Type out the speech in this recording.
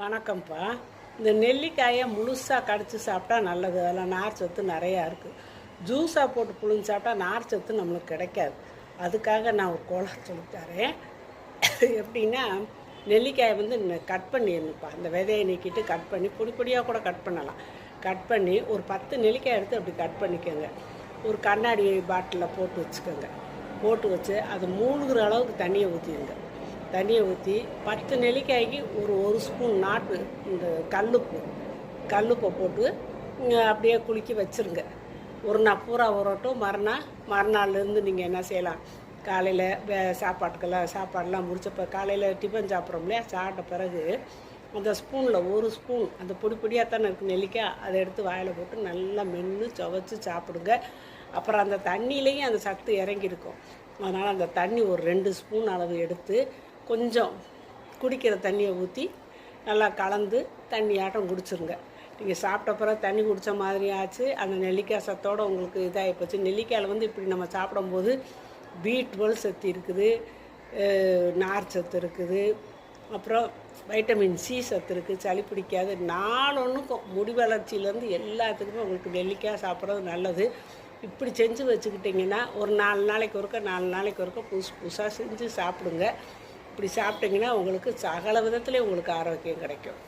வணக்கம்ப்பா. இந்த நெல்லிக்காயை முழுசாக கடிச்சு சாப்பிட்டா நல்லது. அதில் நார் சத்து நிறையா இருக்குது ஜூஸாக போட்டு புழிஞ்சு சாப்பிட்டா நார் சத்து நம்மளுக்கு கிடைக்காது. அதுக்காக நான் ஒரு கோலா சொல்லித்தரேன். எப்படின்னா நெல்லிக்காயை வந்து கட் பண்ணிடணும்ப்பா. அந்த விதையை நீக்கிட்டு கட் பண்ணி பொடி பொடியாக கூட கட் பண்ணலாம். கட் பண்ணி ஒரு பத்து நெல்லிக்காய் எடுத்து அப்படி கட் பண்ணிக்கோங்க. ஒரு கண்ணாடி பாட்டிலில் போட்டு வச்சுக்கோங்க. போட்டு வச்சு அது மூழ்கிற அளவுக்கு தண்ணியை ஊற்றிடுங்க. தண்ணியை ஊற்றி பத்து நெல்லிக்காய்க்கு ஒரு ஒரு ஸ்பூன் நாட்டு இந்த கல்லுப்பு கல்லுப்பை போட்டு அப்படியே குளிக்க வச்சுருங்க. ஒரு நாள் பூரா உரட்டும் மறுநாள் மறுநாள்லேருந்து நீங்கள் என்ன செய்யலாம்? காலையில் வே சாப்பாட்டுக்கெல்லாம் சாப்பாடெல்லாம் முடிச்சப்போ காலையில் டிஃபன் சாப்பிட்றோம் இல்லையா? சாப்பிட்ட பிறகு அந்த ஸ்பூனில் ஒரு ஸ்பூன் அந்த பொடி பொடியாக தானே இருக்குது நெல்லிக்காய் அதை எடுத்து வாயில் போட்டு நல்லா மென்று சுவச்சு சாப்பிடுங்க. அப்புறம் அந்த தண்ணியிலையும் அந்த சத்து இறங்கியிருக்கும். அதனால் அந்த தண்ணி ஒரு ரெண்டு ஸ்பூன் அளவு எடுத்து கொஞ்சம் குடிக்கிற தண்ணியை ஊற்றி நல்லா கலந்து தண்ணியாட்டம் குடிச்சிருங்க. நீங்கள் சாப்பிட்ட பிறகு தண்ணி குடித்த மாதிரி ஆச்சு. அந்த நெல்லிக்காய் சத்தோடு உங்களுக்கு இதாகி போச்சு. நெல்லிக்காயில் வந்து இப்படி நம்ம சாப்பிடும்போது பி டுவெல் சத்து இருக்குது நார் சத்து இருக்குது அப்புறம் வைட்டமின் சி சத்து இருக்குது. சளி பிடிக்காது. நாலொன்றுக்கும் முடி வளர்ச்சியிலேருந்து எல்லாத்துக்குமே உங்களுக்கு நெல்லிக்காய் சாப்பிட்றது நல்லது. இப்படி செஞ்சு வச்சுக்கிட்டிங்கன்னா ஒரு நாலு நாளைக்கு ஒருக்க நாலு நாளைக்கு ஒருக்க புதுசு புதுசாக செஞ்சு சாப்பிடுங்க. இப்படி சாப்பிட்டிங்கன்னா உங்களுக்கு சகல விதத்துலேயும் உங்களுக்கு ஆரோக்கியம் கிடைக்கும்.